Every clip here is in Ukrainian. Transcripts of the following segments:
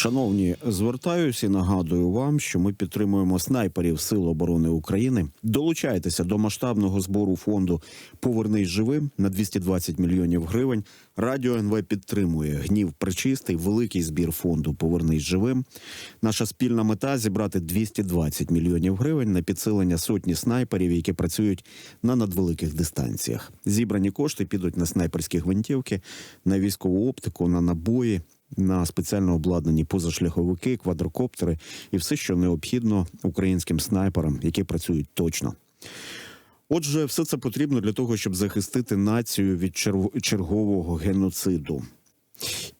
Шановні, звертаюся і нагадую вам, що ми підтримуємо снайперів Сил оборони України. Долучайтеся до масштабного збору фонду Повернись живим на 220 мільйонів гривень. Радіо НВ підтримує гнів причистий, великий збір фонду Повернись живим. Наша спільна мета зібрати 220 мільйонів гривень на підсилення сотні снайперів, які працюють на надвеликих дистанціях. Зібрані кошти підуть на снайперські гвинтівки, на військову оптику, на набої на спеціально обладнані позашляховики, квадрокоптери і все, що необхідно українським снайперам, які працюють точно. Отже, все це потрібно для того, щоб захистити націю від чергового геноциду.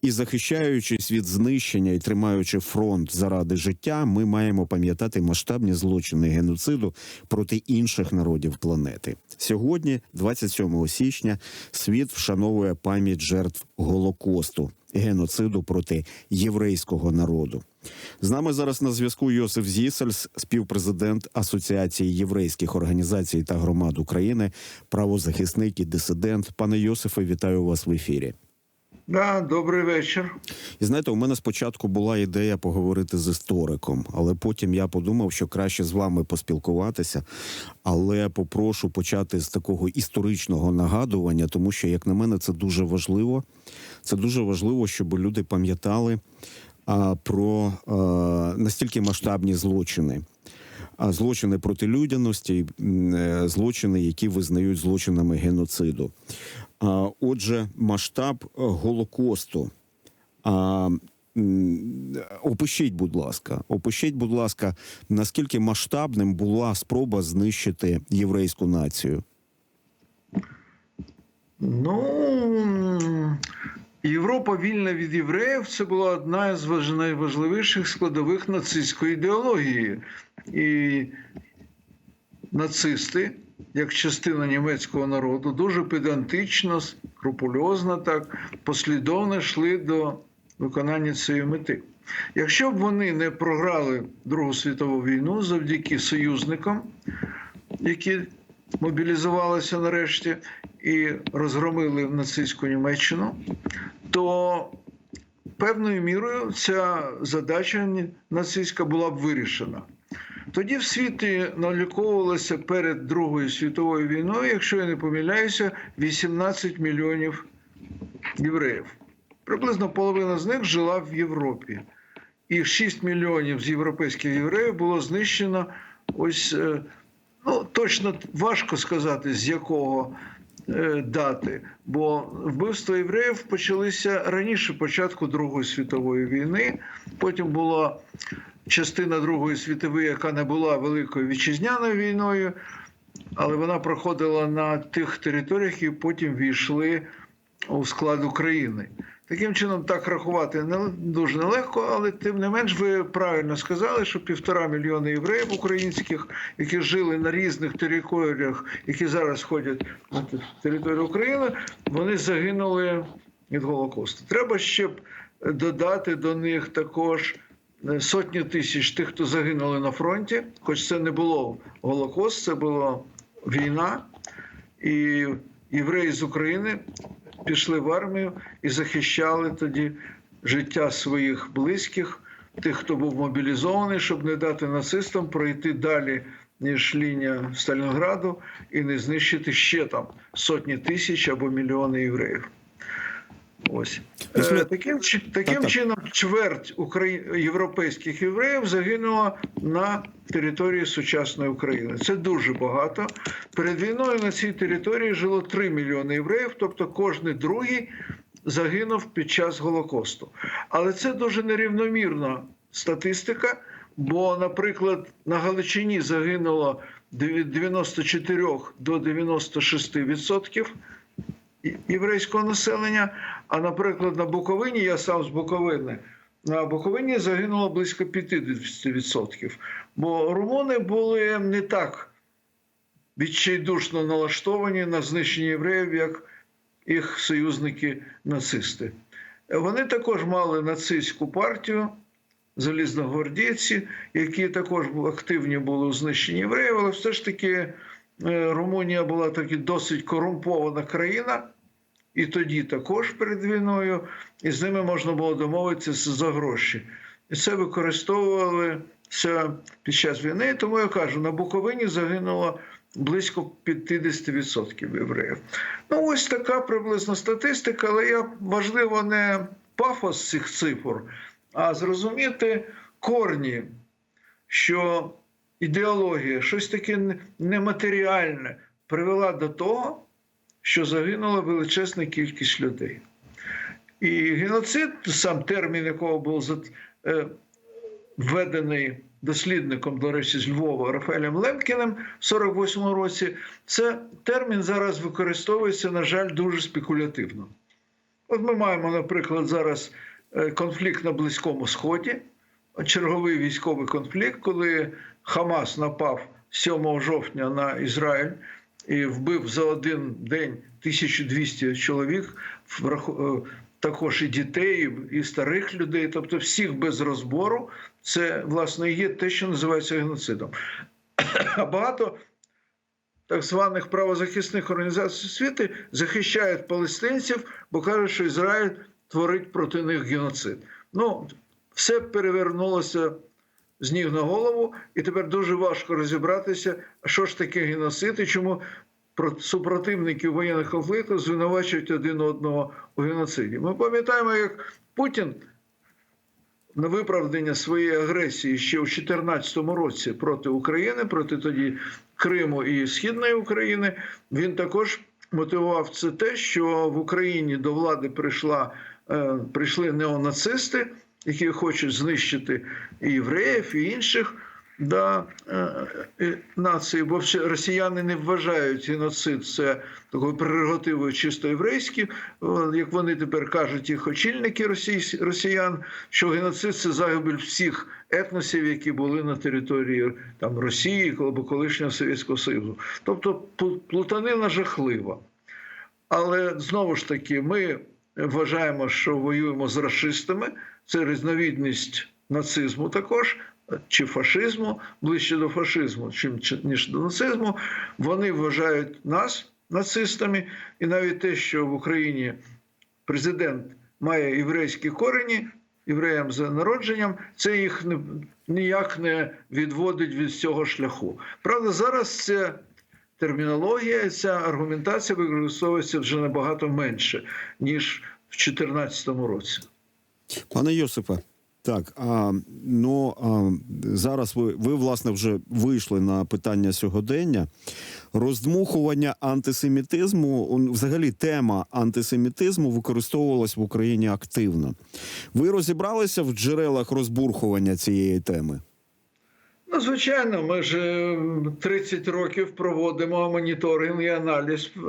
І захищаючись від знищення і тримаючи фронт заради життя, ми маємо пам'ятати масштабні злочини геноциду проти інших народів планети. Сьогодні, 27 січня, світ вшановує пам'ять жертв Голокосту, геноциду проти єврейського народу. З нами зараз на зв'язку Йосиф Зісельс, співпрезидент Асоціації єврейських організацій та громад України, правозахисник і дисидент. Пане Йосифе, вітаю вас в ефірі. Да, добрий вечір. І знаєте, у мене спочатку була ідея поговорити з істориком, але потім я подумав, що краще з вами поспілкуватися. Але попрошу почати з такого історичного нагадування, тому що, як на мене, це дуже важливо. Це дуже важливо, щоб люди пам'ятали про настільки масштабні злочини. Злочини проти людяності, е, злочини, які визнають злочинами геноциду. Отже, масштаб е, Голокосту. Опишіть, будь ласка, опишіть, будь ласка, наскільки масштабним була спроба знищити єврейську націю? Ну Європа вільна від євреїв це була одна з найважливіших складових нацистської ідеології. І нацисти, як частина німецького народу, дуже педантично, скрупульозно так послідовно йшли до виконання цієї мети. Якщо б вони не програли Другу світову війну завдяки союзникам, які мобілізувалися нарешті і розгромили в нацистську Німеччину, то певною мірою ця задача нацистська була б вирішена. Тоді в світі наліковувалося перед Другою світовою війною, якщо я не помиляюся, 18 мільйонів євреїв. Приблизно половина з них жила в Європі. І 6 мільйонів з європейських євреїв було знищено ось е, Ну, точно важко сказати, з якого дати, бо вбивства євреїв почалися раніше початку Другої світової війни. Потім була частина Другої світової, яка не була великою вітчизняною війною, але вона проходила на тих територіях, які потім війшли у склад України. Таким чином, так рахувати не дуже нелегко, але тим не менш, ви правильно сказали, що півтора мільйони євреїв українських, які жили на різних територіях, які зараз ходять на територію України, вони загинули від Голокосту. Треба ще б додати до них також е, сотні тисяч тих, хто загинули на фронті, хоч це не було Голокост, це була війна, і євреї з України пішли в армію і захищали тоді життя своїх близьких, тих, хто був мобілізований, щоб не дати нацистам пройти далі, ніж лінія Сталінграду, і не знищити ще там сотні тисяч або мільйони євреїв. Ось Після- Е, таким, таким чином чверть украї... європейських євреїв загинула на території сучасної України. Це дуже багато. Перед війною на цій території жило 3 мільйони євреїв, тобто кожний другий загинув під час Голокосту. Але це дуже нерівномірна статистика. Бо, наприклад, на Галичині загинуло від 94 до 96 відсотків єврейського населення. А, наприклад, на Буковині, я сам з Буковини, на Буковині загинуло близько 50%. Бо румуни були не так відчайдушно налаштовані на знищення євреїв, як їх союзники нацисти. Вони також мали нацистську партію, залізногвардійці, які також активні були у знищенні євреїв, але все ж таки Румунія була таки досить корумпована країна, і тоді також перед війною, і з ними можна було домовитися за гроші. і це використовували це під час війни. Тому я кажу, на Буковині загинуло близько 50% євреїв. Ну, ось така приблизно статистика, але я важливо не пафос цих цифр, а зрозуміти корні, що ідеологія, щось таке нематеріальне привела до того, що загинула величезна кількість людей. І геноцид, сам термін, якого був е, введений дослідником, до речі, з Львова Рафаелем Лемкіним в 48-му році, це термін зараз використовується, на жаль, дуже спекулятивно. От ми маємо, наприклад, зараз е, конфлікт на Близькому Сході, черговий військовий конфлікт, коли Хамас напав 7 жовтня на Ізраїль і вбив за один день 1200 чоловік, е, також і дітей, і старих людей, тобто всіх без розбору. Це власне є те, що називається геноцидом. А багато так званих правозахисних організацій світу захищають палестинців, бо кажуть, що Ізраїль творить проти них геноцид. Ну, все перевернулося з ніг на голову, і тепер дуже важко розібратися, що ж таке геноцид і чому про- супротивники воєнних конфліктів звинувачують один одного у геноциді. Ми пам'ятаємо, як Путін на виправдання своєї агресії ще у 2014 році проти України, проти тоді Криму і Східної України, він також мотивував це те, що в Україні до влади прийшла, е, прийшли неонацисти, які хочуть знищити і євреїв, і інших да, е, е, націй, бо росіяни не вважають геноцид це такою прерогативою чисто єврейською, О, як вони тепер кажуть, їх очільники росіян, що геноцид це загибель всіх етносів, які були на території там Росії або колишнього Совєтського Союзу. Тобто плутанина жахлива. Але знову ж таки, ми вважаємо, що воюємо з расистами. Це різновідність нацизму також, чи фашизму, ближче до фашизму, чим чи- ніж до нацизму. Вони вважають нас нацистами, і навіть те, що в Україні президент має єврейські корені, євреям за народженням, це їх не, ніяк не відводить від цього шляху. Правда, зараз це термінологія, ця аргументація використовується вже набагато менше, ніж в 2014 році. Пане Йосипе, так а, ну а, зараз ви, ви власне вже вийшли на питання сьогодення. Роздмухування антисемітизму, взагалі тема антисемітизму використовувалась в Україні активно. Ви розібралися в джерелах розбурхування цієї теми? Ну, звичайно, ми ж е, 30 років проводимо моніторинг і аналіз е,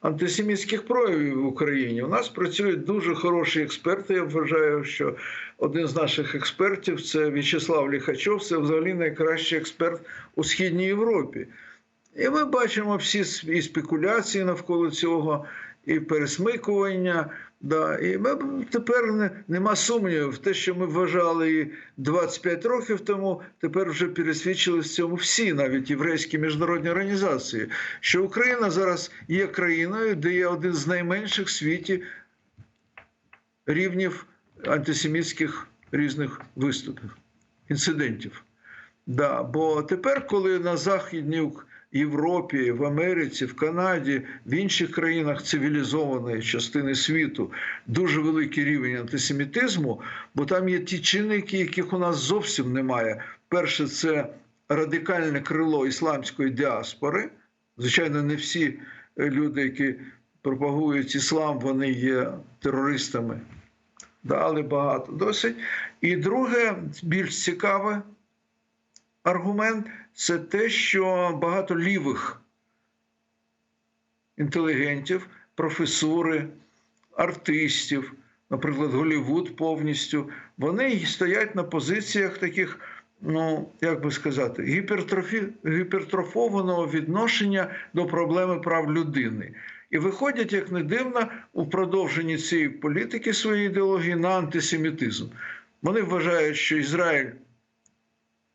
антисемітських проявів в Україні. У нас працюють дуже хороші експерти. Я вважаю, що один з наших експертів це В'ячеслав Ліхачов, це взагалі найкращий експерт у східній Європі. І ми бачимо всі і спекуляції навколо цього, і пересмикування. Да. І ми тепер не, нема сумнівів те, що ми вважали і 25 років тому, тепер вже пересвідчили в цьому всі, навіть єврейські міжнародні організації, що Україна зараз є країною, де є один з найменших в світі рівнів антисемітських різних виступів, інцидентів. Да, бо тепер, коли на Західній Ук- Європі, в Америці, в Канаді, в інших країнах цивілізованої частини світу дуже великий рівень антисемітизму, бо там є ті чинники, яких у нас зовсім немає. Перше, це радикальне крило ісламської діаспори. Звичайно, не всі е, люди, які пропагують іслам, вони є терористами. Але багато досить. І друге, більш цікаве аргумент це те, що багато лівих інтелігентів, професури, артистів, наприклад, Голівуд повністю, вони стоять на позиціях таких, ну як би сказати, гіпертрофі... гіпертрофованого відношення до проблеми прав людини. І виходять, як не дивно, у продовженні цієї політики своєї ідеології на антисемітизм. Вони вважають, що Ізраїль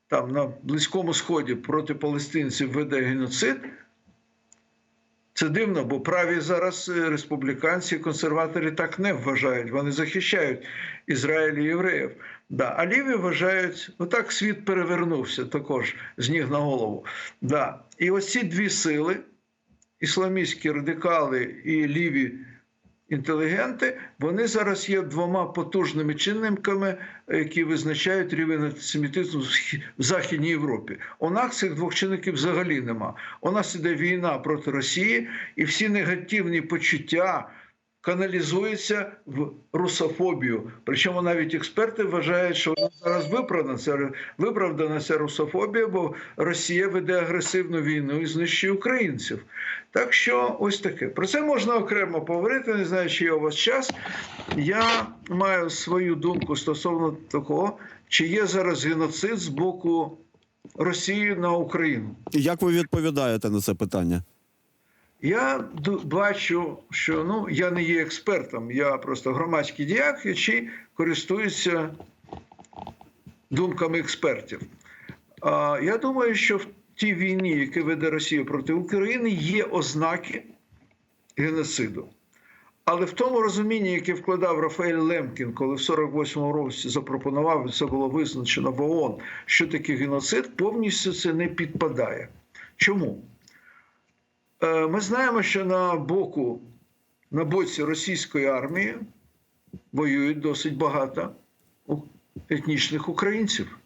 там на Близькому Сході проти палестинців веде геноцид. Це дивно, бо праві зараз е, республіканці, консерватори так не вважають. Вони захищають Ізраїль і євреїв. Да. А ліві вважають, ну так світ перевернувся також з ніг на голову. Да. І ось ці дві сили, ісламістські радикали і ліві інтелігенти, вони зараз є двома потужними чинниками, які визначають рівень антисемітизму в Західній Європі. У нас цих двох чинників взагалі нема. У нас іде війна проти Росії, і всі негативні почуття каналізуються в русофобію. Причому навіть експерти вважають, що вона зараз виправдана ця, виправдана ця русофобія, бо Росія веде агресивну війну і знищує українців. Так що ось таке. Про це можна окремо поговорити. Не знаю, чи є у вас час. Я маю свою думку стосовно того, чи є зараз геноцид з боку Росії на Україну. Як ви відповідаєте на це питання? Я бачу, що ну я не є експертом, я просто громадський діяк, який користується думками експертів. А я думаю, що в тій війні, яку веде Росія проти України, є ознаки геноциду. Але в тому розумінні, яке вкладав Рафаель Лемкін, коли в 48-му році запропонував, це було визначено в ООН, що таке геноцид, повністю це не підпадає. Чому? Е, Ми знаємо, що на боку, на боці російської армії воюють досить багато етнічних українців,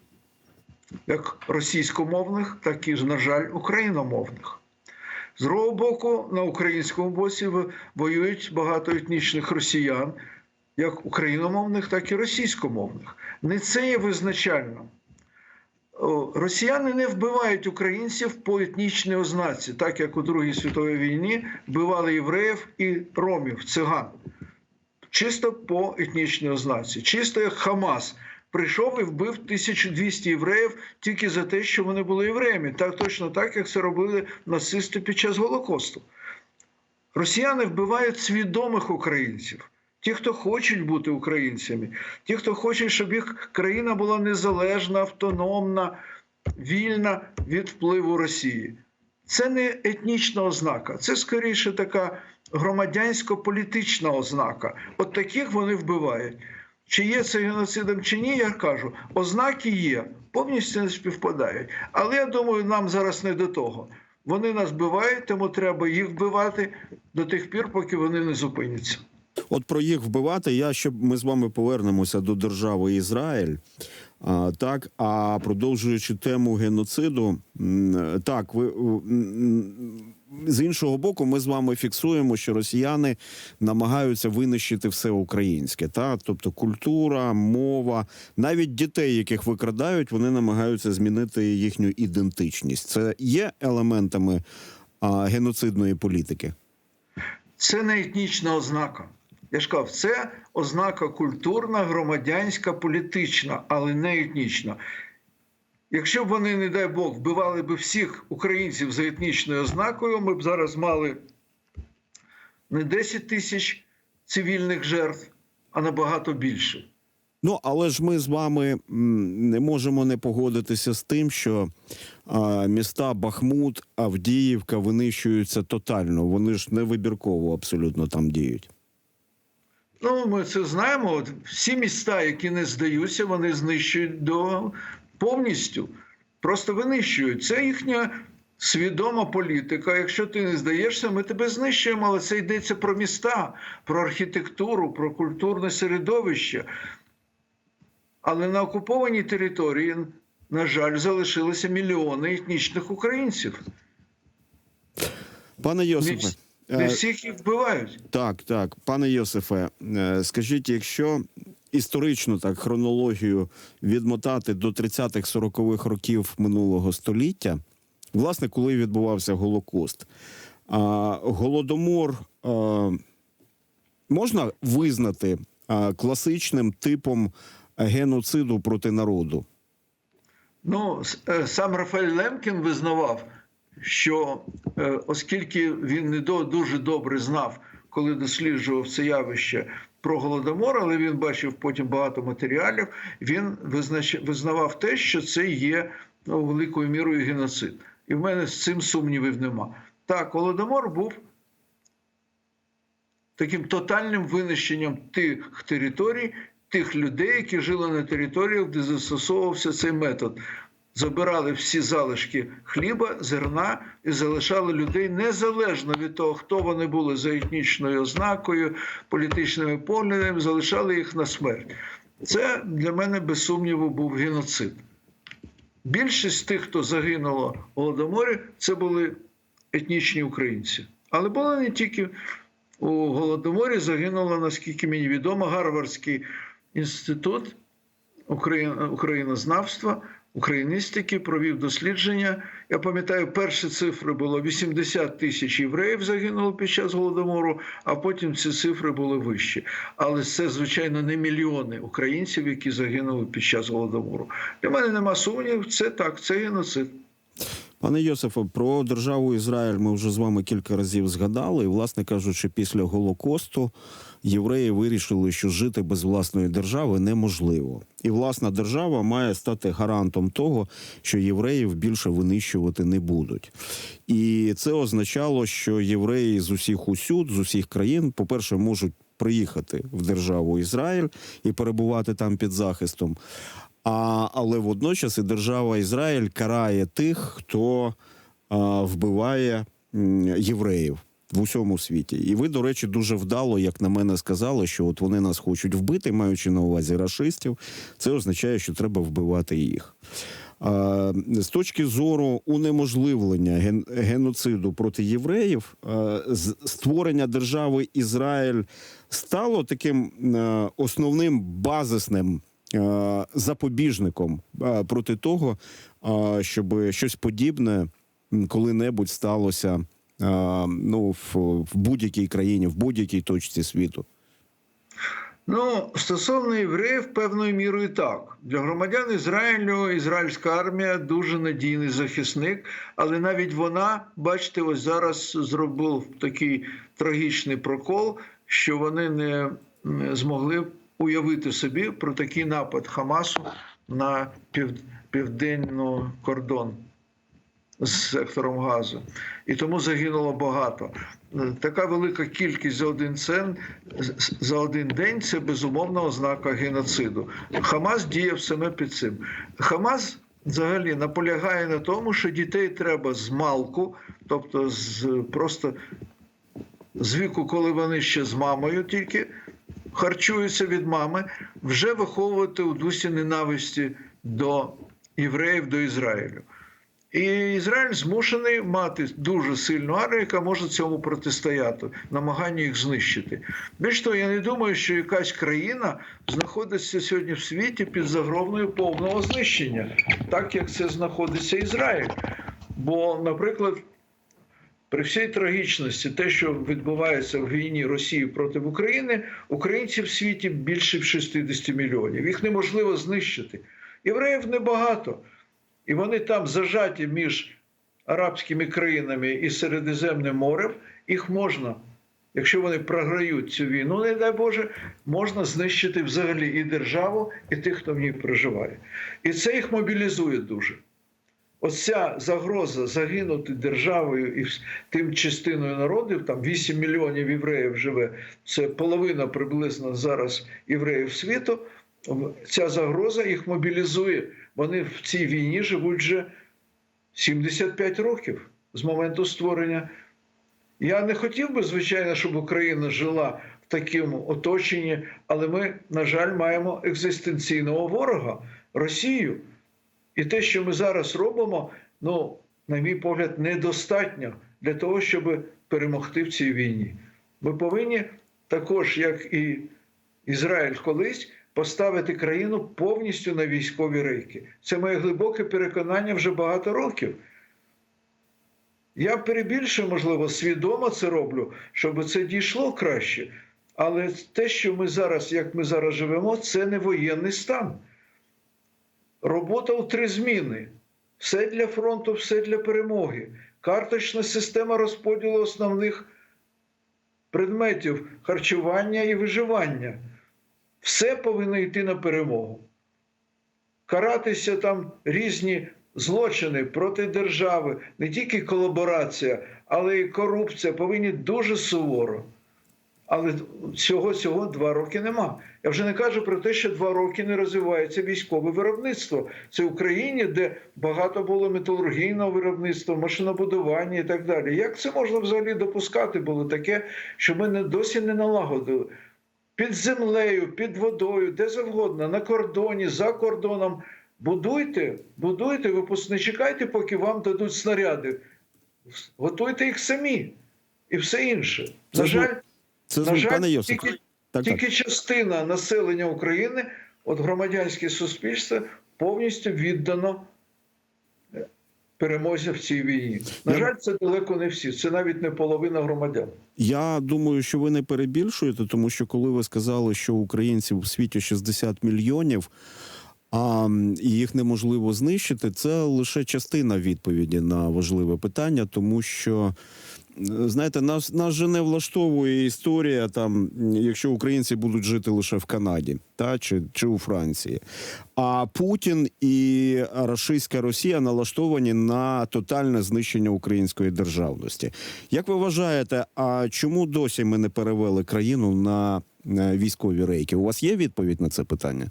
як російськомовних, так і, на жаль, україномовних. З другого боку, на українському боці воюють багато етнічних росіян, як україномовних, так і російськомовних. Не це є визначально. О, Росіяни не вбивають українців по етнічній ознаці, так як у Другій світовій війні вбивали євреїв і ромів, циган. Чисто по етнічній ознаці, чисто як Хамас прийшов і вбив 1200 євреїв тільки за те, що вони були євреями, так точно так, як це робили нацисти під час Голокосту. Росіяни вбивають свідомих українців, ті, хто хочуть бути українцями, ті, хто хоче, щоб їх країна була незалежна, автономна, вільна від впливу Росії. Це не етнічна ознака, це скоріше така громадянсько-політична ознака. От таких вони вбивають. Чи є це геноцидом чи ні, я кажу, ознаки є, повністю не співпадають. Але я думаю, нам зараз не до того. Вони нас вбивають, тому треба їх вбивати до тих пір, поки вони не зупиняться. От про їх вбивати, я щоб ми з вами повернемося до держави Ізраїль. А, так, а продовжуючи тему геноциду, так, ви з іншого боку, ми з вами фіксуємо, що росіяни намагаються винищити все українське, та тобто культура, мова, навіть дітей, яких викрадають, вони намагаються змінити їхню ідентичність. Це є елементами а, геноцидної політики. Це не етнічна ознака. Я ж кажу, це ознака культурна, громадянська, політична, але не етнічна. Якщо б вони, не дай Бог, вбивали б всіх українців за етнічною ознакою, ми б зараз мали не 10 тисяч цивільних жертв, а набагато більше. Ну, але ж ми з вами не можемо не погодитися з тим, що а, міста Бахмут, Авдіївка винищуються тотально. Вони ж не вибірково абсолютно там діють. Ну, ми це знаємо. От всі міста, які не здаються, вони знищують до повністю. Просто винищують. Це їхня свідома політика. Якщо ти не здаєшся, ми тебе знищуємо. Але це йдеться про міста, про архітектуру, про культурне середовище. Але на окупованій території, на жаль, залишилися мільйони етнічних українців. Пане Не, Йосифе, вс- не е, всіх їх вбивають. так, так, пане Йосифе, е, скажіть, якщо історично так хронологію відмотати до 30-х 40-х років минулого століття, власне, коли відбувався Голокост, голодомор можна визнати класичним типом геноциду проти народу? Ну, е, сам Рафаель Лемкін визнавав, що е, оскільки він не дуже добре знав, коли досліджував це явище про голодомор, але він бачив потім багато матеріалів, він визнавав те, що це є ну, великою мірою геноцид. І в мене з цим сумнівів нема. Так, голодомор був таким тотальним винищенням тих територій, тих людей, які жили на територіях, де застосовувався цей метод. Забирали всі залишки хліба, зерна і залишали людей незалежно від того, хто вони були за етнічною ознакою, політичними поглядами, залишали їх на смерть. Це для мене без сумніву був геноцид. Більшість тих, хто загинуло в Голодоморі, це були етнічні українці. Але було не тільки у Голодоморі загинуло, наскільки мені відомо, Гарвардський інститут українознавства, україністики провів дослідження. Я пам'ятаю, перші цифри було 80 тисяч євреїв загинуло під час голодомору, а потім ці цифри були вищі. Але це, звичайно, не мільйони українців, які загинули під час голодомору. Для мене нема сумнів, це так, це геноцид. Пане Йосифе, про державу Ізраїль ми вже з вами кілька разів згадали. І, власне кажучи, після Голокосту євреї вирішили, що жити без власної держави неможливо. І власна держава має стати гарантом того, що євреїв більше винищувати не будуть. І це означало, що євреї з усіх усюд, з усіх країн, по-перше, можуть приїхати в державу Ізраїль і перебувати там під захистом. А, але водночас і держава Ізраїль карає тих, хто а, вбиває євреїв в усьому світі. І ви, до речі, дуже вдало, як на мене, сказали, що от вони нас хочуть вбити, маючи на увазі рашистів. Це означає, що треба вбивати їх. З точки зору унеможливлення ген- геноциду проти євреїв, створення держави Ізраїль стало таким основним базисним запобіжником проти того, щоб щось подібне коли-небудь сталося ну, в, будь-якій країні, в будь-якій точці світу. Ну, стосовно євреїв, певною мірою так. Для громадян Ізраїлю ізраїльська армія дуже надійний захисник, але навіть вона, бачите, ось зараз зробила такий трагічний прокол, що вони не змогли уявити собі про такий напад Хамасу на пів, південний кордон з сектором газу. І тому загинуло багато. Така велика кількість за один цен за один день це безумовно ознака геноциду. Хамас діяв саме під цим. Хамас взагалі наполягає на тому, що дітей треба з малку, тобто з просто з віку, коли вони ще з мамою тільки харчуються від мами, вже виховувати у дусі ненависті до євреїв, до Ізраїлю. І Ізраїль змушений мати дуже сильну армію, яка може цьому протистояти, намагання їх знищити. Більш того, я не думаю, що якась країна знаходиться сьогодні в світі під загрозою повного знищення, так як це знаходиться Ізраїль. Бо, наприклад, при всій трагічності, те, що відбувається в війні Росії проти України, українців в світі більше 60 мільйонів. Їх неможливо знищити. Євреїв небагато. І вони там зажаті між арабськими країнами і Середземним морем. Їх можна, якщо вони програють цю війну, не дай Боже, можна знищити взагалі і державу, і тих, хто в ній проживає. І це їх мобілізує дуже. Оця загроза загинути державою і тим частиною народів, там 8 мільйонів євреїв живе, це половина приблизно зараз євреїв світу. Ця загроза їх мобілізує. Вони в цій війні живуть вже 75 років з моменту створення. Я не хотів би, звичайно, щоб Україна жила в такому оточенні, але ми, на жаль, маємо екзистенційного ворога Росію. І те, що ми зараз робимо, ну, на мій погляд, недостатньо для того, щоб перемогти в цій війні. Ми повинні також, як і Ізраїль колись, поставити країну повністю на військові рейки. Це моє глибоке переконання вже багато років. Я перебільшую, можливо, свідомо це роблю, щоб це дійшло краще. Але те, що ми зараз, як ми зараз живемо, це не воєнний стан. Робота у три зміни. Все для фронту, все для перемоги. Карточна система розподілу основних предметів харчування і виживання. Все повинно йти на перемогу. Каратися там різні злочини проти держави, не тільки колаборація, але й корупція повинні дуже суворо. Але цього цього два роки нема. Я вже не кажу про те, що два роки не розвивається військове виробництво. Це в Україні, де багато було металургійного виробництва, машинобудування і так далі. Як це можна взагалі допускати було таке, що ми досі не налагодили? Під землею, під водою, де завгодно, на кордоні, за кордоном. Будуйте, будуйте, випуск, не чекайте, поки вам дадуть снаряди. Готуйте їх самі і все інше. Це На жаль, Це на жаль, пане тільки, Так, так. частина населення України, от громадянське суспільство, повністю віддано е, перемозі в цій війні. На Я- жаль, це далеко не всі. Це навіть не половина громадян. Я думаю, що ви не перебільшуєте, тому що коли ви сказали, що українців у світі 60 мільйонів, а їх неможливо знищити, це лише частина відповіді на важливе питання, тому що. Знаєте, нас нас же не влаштовує історія там, якщо українці будуть жити лише в Канаді, та чи, чи у Франції. А Путін і рашистська Росія налаштовані на тотальне знищення української державності. Як ви вважаєте, а чому досі ми не перевели країну на військові рейки? У вас є відповідь на це питання?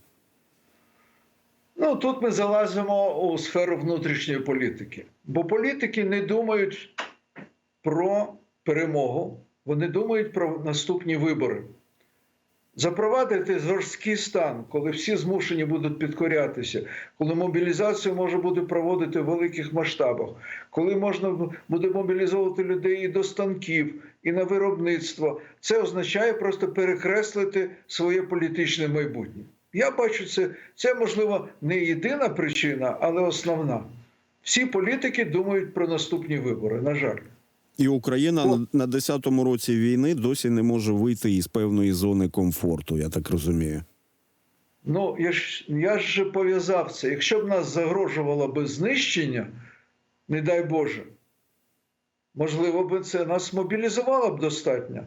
Ну тут ми залазимо у сферу внутрішньої політики. Бо політики не думають про перемогу, вони думають про наступні вибори. Запровадити жорсткий стан, коли всі змушені будуть підкорятися, коли мобілізацію може бути проводити в великих масштабах, коли можна буде мобілізовувати людей і до станків, і на виробництво, це означає просто перекреслити своє політичне майбутнє. Я бачу це, це можливо не єдина причина, але основна. Всі політики думають про наступні вибори, на жаль. І Україна О. на- 10-му році війни досі не може вийти із певної зони комфорту, я так розумію. Ну, я ж, я ж пов'язав це. Якщо б нас загрожувало би знищення, не дай Боже, можливо б це нас мобілізувало б достатньо,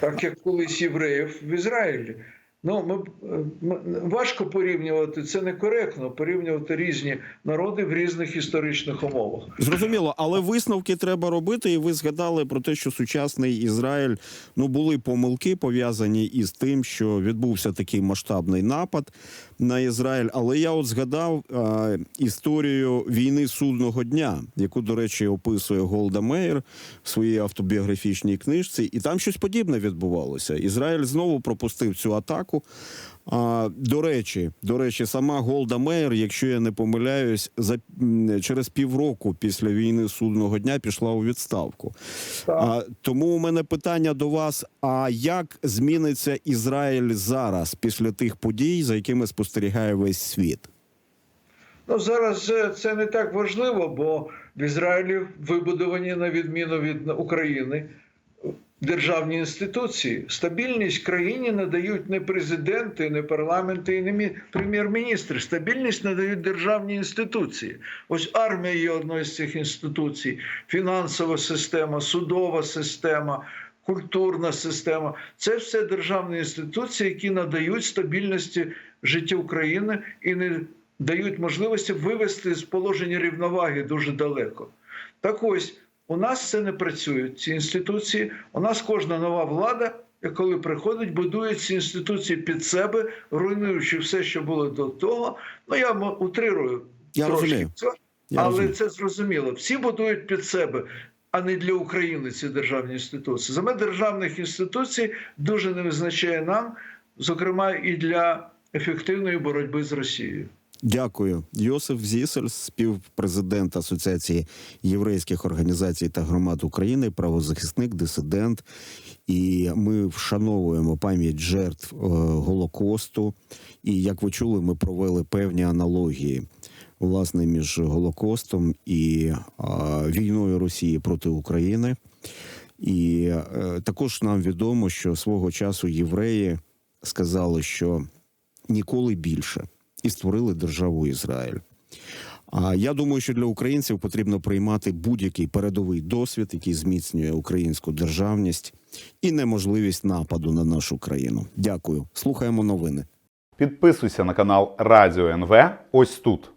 так як колись євреїв в Ізраїлі. Ну, ми, е, важко порівнювати, це некоректно порівнювати різні народи в різних історичних умовах. Зрозуміло, але висновки треба робити. І ви згадали про те, що сучасний Ізраїль ну були помилки пов'язані із тим, що відбувся такий масштабний напад на Ізраїль. Але я от згадав е, історію війни судного дня, яку, до речі, описує Голда Меєр в своїй автобіографічній книжці, і там щось подібне відбувалося. Ізраїль знову пропустив цю атаку. А, до речі, до речі, сама Голда Меєр, якщо я не помиляюсь, за через півроку після війни судного дня пішла у відставку. А, тому у мене питання до вас: а як зміниться Ізраїль зараз після тих подій, за якими спостерігає весь світ? Ну, зараз це не так важливо, бо в Ізраїлі вибудовані, на відміну від України, державні інституції. Стабільність країні надають не президенти, не парламенти і не мі- прем'єр-міністри. Стабільність надають державні інституції. Ось армія є одною з цих інституцій, фінансова система, судова система. Культурна система це все державні інституції, які надають стабільності життю України і не дають можливості вивести з положення рівноваги дуже далеко. Так ось у нас це не працює. Ці інституції. У нас кожна нова влада, коли приходить, будує ці інституції під себе, руйнуючи все, що було до того. Ну я утрирую Я трошки розумію. це, Я але розумію. це зрозуміло. Всі будують під себе. А не для України ці державні інституції. Саме державних інституцій дуже не визначає нам, зокрема і для ефективної боротьби з Росією. Дякую, Йосиф Зісель, співпрезидент Асоціації єврейських організацій та громад України, правозахисник, дисидент. І ми вшановуємо пам'ять жертв е, Голокосту. І як ви чули, ми провели певні аналогії власне між Голокостом і е, війною Росії проти України. І е, також нам відомо, що свого часу євреї сказали, що ніколи більше і створили державу Ізраїль. А я думаю, що для українців потрібно приймати будь-який передовий досвід, який зміцнює українську державність і неможливість нападу на нашу країну. Дякую. Слухаємо новини. Підписуйся на канал Радіо НВ ось тут.